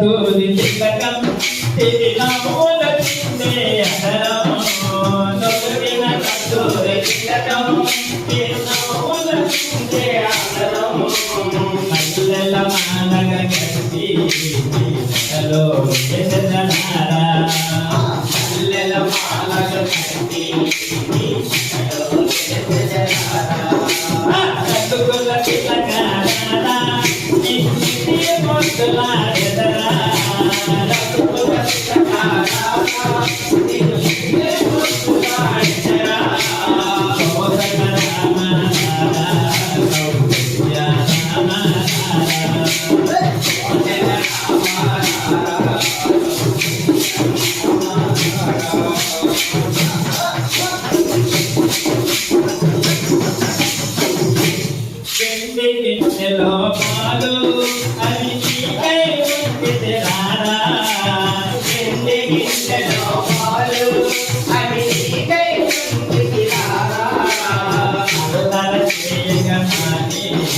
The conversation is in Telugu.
తిలకం తిరినమూల చిందే అదరం నుదుటిన కస్తూరి తిలకం తిరినమూల చిందే అదరం మల్లెల మాలగ కట్టి హలో ఎదనారా మల్లెల మాలగ కట్టి కట్టుకుల తిలకారా ఇంటికి మొదలాడెదరా Thank you.